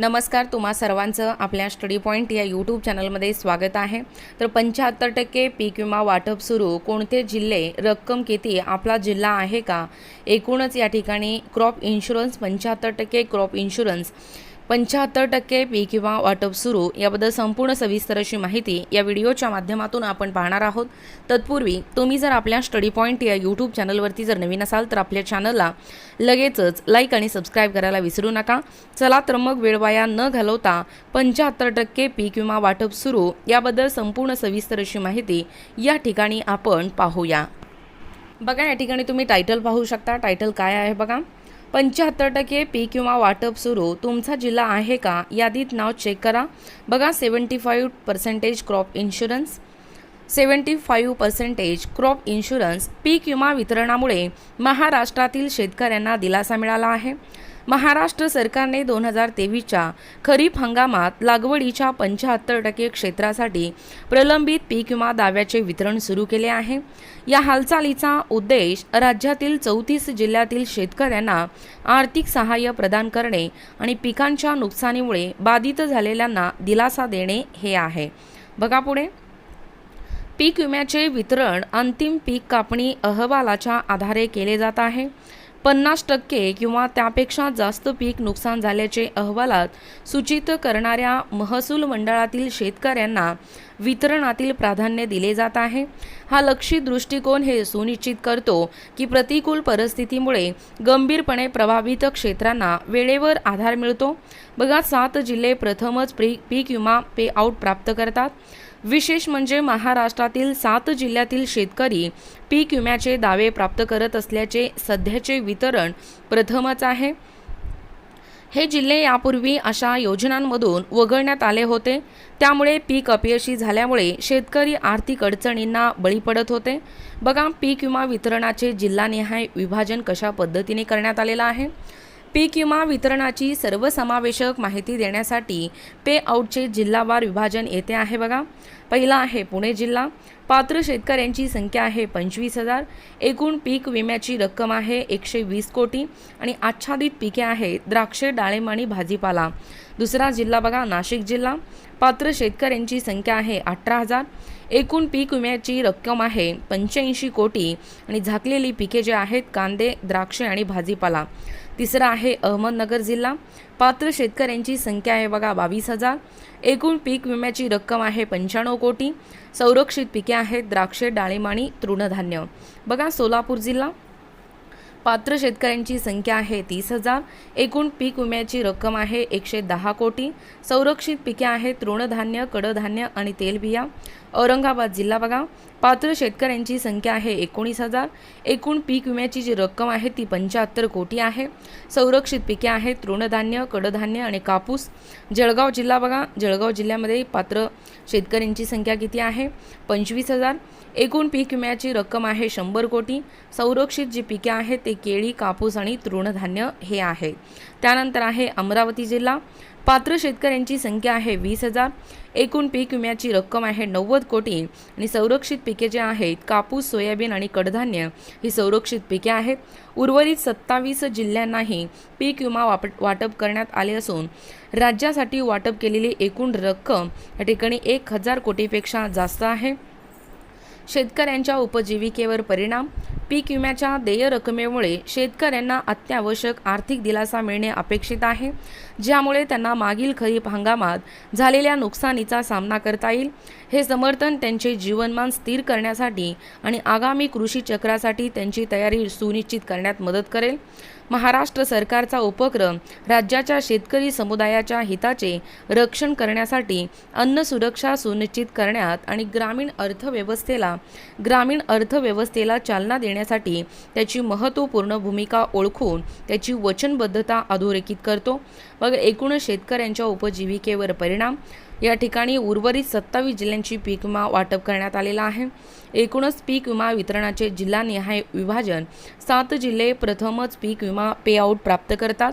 नमस्कार तुम्हा सर्वांचं आपल्या स्टडी पॉईंट या यूट्यूब चॅनलमध्ये स्वागत आहे. तर पंच्याहत्तर टक्के पीक विमा वाटप सुरू. कोणते जिल्हे रक्कम किती आपला जिल्हा आहे का? एकूणच या ठिकाणी क्रॉप इन्शुरन्स पंच्याहत्तर टक्के क्रॉप इन्शुरन्स पंच्याहत्तर टक्के पीक किंवा वाटप सुरू याबद्दल संपूर्ण सविस्तर अशी माहिती या व्हिडिओच्या माध्यमातून आपण पाहणार आहोत. तत्पूर्वी तुम्ही जर आपल्या स्टडी पॉईंट या यूट्यूब चॅनलवरती जर नवीन असाल तर आपल्या चॅनलला लगेचच लाईक आणि सबस्क्राईब करायला विसरू नका. चला तर मग वेळ वाया न घालवता पंच्याहत्तर टक्के पीक विमा वाटप सुरू याबद्दल संपूर्ण सविस्तर अशी माहिती या ठिकाणी आपण पाहूया. बघा या ठिकाणी तुम्ही टायटल पाहू शकता. टायटल काय आहे बघा? पंच्याहत्तर टक्के पीक किंवा वाटप सुरू. तुमचा जिल्हा आहे का? यादीत नाव चेक करा. बघा seventy five percentage crop insurance seventy five percentage crop insurance पीक विमा वितरणामुळे महाराष्ट्रातील शेतकऱ्यांना दिलासा मिळाला आहे. महाराष्ट्र सरकारने दोन हजार तेवीसच्या खरीप हंगामात लागवडीच्या पंच्याहत्तर टक्के क्षेत्रासाठी प्रलंबित पीक विमा दाव्याचे वितरण सुरू केले आहे. या हालचालीचा उद्देश राज्यातील चौतीस जिल्ह्यातील शेतकऱ्यांना आर्थिक सहाय्य प्रदान करणे आणि पिकांच्या नुकसानीमुळे बाधित झालेल्यांना दिलासा देणे हे आहे. बघा पुढे. पीक विम्याचे वितरण अंतिम पीक कापणी अहवालाच्या आधारे केले जात आहे. पन्नास टक्के किंवा त्यापेक्षा जास्त पीक नुकसान झाल्याचे अहवालात सूचित करणाऱ्या महसूल मंडळातील शेतकऱ्यांना वितरणातील प्राधान्य दिले जात आहे. हा लक्षित दृष्टिकोन हे सुनिश्चित करतो की प्रतिकूल परिस्थितीमुळे गंभीरपणे प्रभावित क्षेत्रांना वेळेवर आधार मिळतो. बघा सात जिल्हे प्रथमच प्री पीक विमा पे आऊट प्राप्त करतात. विशेष म्हणजे महाराष्ट्रातील सात जिल्ह्यातील शेतकरी पीक विम्याचे दावे प्राप्त करत असल्याचे सध्याचे वितरण प्रथमच आहे. हे जिल्हे यापूर्वी अशा योजनांमधून वगळण्यात आले होते. त्यामुळे पीक अपयशी झाल्यामुळे शेतकरी आर्थिक अडचणींना बळी पडत होते. बघा पीक विमा वितरणाचे जिल्हानिहाय विभाजन कशा पद्धतीने करण्यात आलेलं आहे? पीक विमा वितरणाची सर्वसमावेशक माहिती देण्यासाठी पे आऊटचे जिल्हावार विभाजन येथे आहे बघा. पहिला आहे पुणे जिल्हा. पात्र शेतकऱ्यांची संख्या आहे पंचवीस हजार. एकूण पीक विम्याची रक्कम आहे एकशे वीस कोटी आणि आच्छादित पिके आहेत द्राक्षे डाळिंब आणि भाजीपाला. दुसरा जिल्हा बघा नाशिक जिल्हा. पात्र शेतकऱ्यांची संख्या आहे अठरा हजार. एकूण पीक विम्याची रक्कम आहे पंच्याऐंशी कोटी आणि झाकलेली पिके जे आहेत कांदे द्राक्षे आणि भाजीपाला. तिसरा आहे अहमदनगर जिल्हा. पात्र शेतकऱ्यांची संख्या आहे बघा बावीस हजार. एकूण पीक विम्याची रक्कम आहे पंच्याण्णव कोटी. संरक्षित पिके आहेत द्राक्षे डाळिंब आणि तृणधान्य. बघा सोलापूर जिल्हा. पात्र शेतकऱ्यांची संख्या आहे तीस हजार. एकूण पीक विम्याची रक्कम आहे एकशे दहा कोटी. संरक्षित पिके आहेत तृणधान्य कडधान्य आणि तेलबिया. औरंगाबाद जिल्हा बघा. पात्र शेतकऱ्यांची संख्या आहे एकोणीस हजार. एकूण पीक विम्याची जी रक्कम आहे ती पंच्याहत्तर कोटी आहे. संरक्षित पिके आहेत तृणधान्य कडधान्य आणि कापूस. जळगाव जिल्हा बघा. जळगाव जिल्ह्यामध्ये पात्र शेतकऱ्यांची संख्या किती आहे? पंचवीस हजार. एकूण पीक विम्याची रक्कम आहे शंभर कोटी. संरक्षित जी पिके आहेत ते केळी कापूस आणि तृणधान्य हे आहे. त्यानंतर आहे अमरावती जिल्हा. पात्र शेतकऱ्यांची संख्या आहे वीस हजार. एकूण पीक विम्याची रक्कम आहे नव्वद कोटी आणि संरक्षित पिके जे आहेत कापूस सोयाबीन आणि कडधान्य ही संरक्षित पिके आहेत. उर्वरित सत्तावीस जिल्ह्यांनाही पीक विमा वाप वाटप करण्यात आले असून राज्यासाठी वाटप केलेली एकूण रक्कम या ठिकाणी एक हजार कोटीपेक्षा जास्त आहे. शेतकऱ्यांच्या उपजीविकेवर परिणाम पीक विम्याच्या देय रकमेमुळे शेतकऱ्यांना अत्यावश्यक आर्थिक दिलासा मिळणे अपेक्षित आहे ज्यामुळे त्यांना मागील खरीप हंगामात झालेल्या नुकसानीचा सामना करता येईल. हे समर्थन त्यांचे जीवनमान स्थिर करण्यासाठी आणि आगामी कृषी चक्रासाठी त्यांची तयारी सुनिश्चित करण्यात मदत करेल. महाराष्ट्र सरकारचा उपक्रम राज्याच्या शेतकरी समुदायाच्या हिताचे रक्षण करण्यासाठी अन्न सुरक्षा सुनिश्चित करण्यात आणि ग्रामीण अर्थव्यवस्थेला ग्रामीण अर्थव्यवस्थेला चालना देण्यात देण्यासाठी त्याची महत्त्वपूर्ण भूमिका ओळखून त्याची वचनबद्धता अधोरेखित करतो. मग एकूणच शेतकऱ्यांच्या उपजीविकेवर परिणाम. या ठिकाणी उर्वरित सत्तावीस जिल्ह्यांची पीक विमा वाटप करण्यात आलेला आहे. एकूणच पीक विमा वितरणाचे जिल्हानिहाय विभाजन सात जिल्हे प्रथमच पीक विमा पेआउट प्राप्त करतात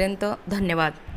तोपर्यंत धन्यवाद.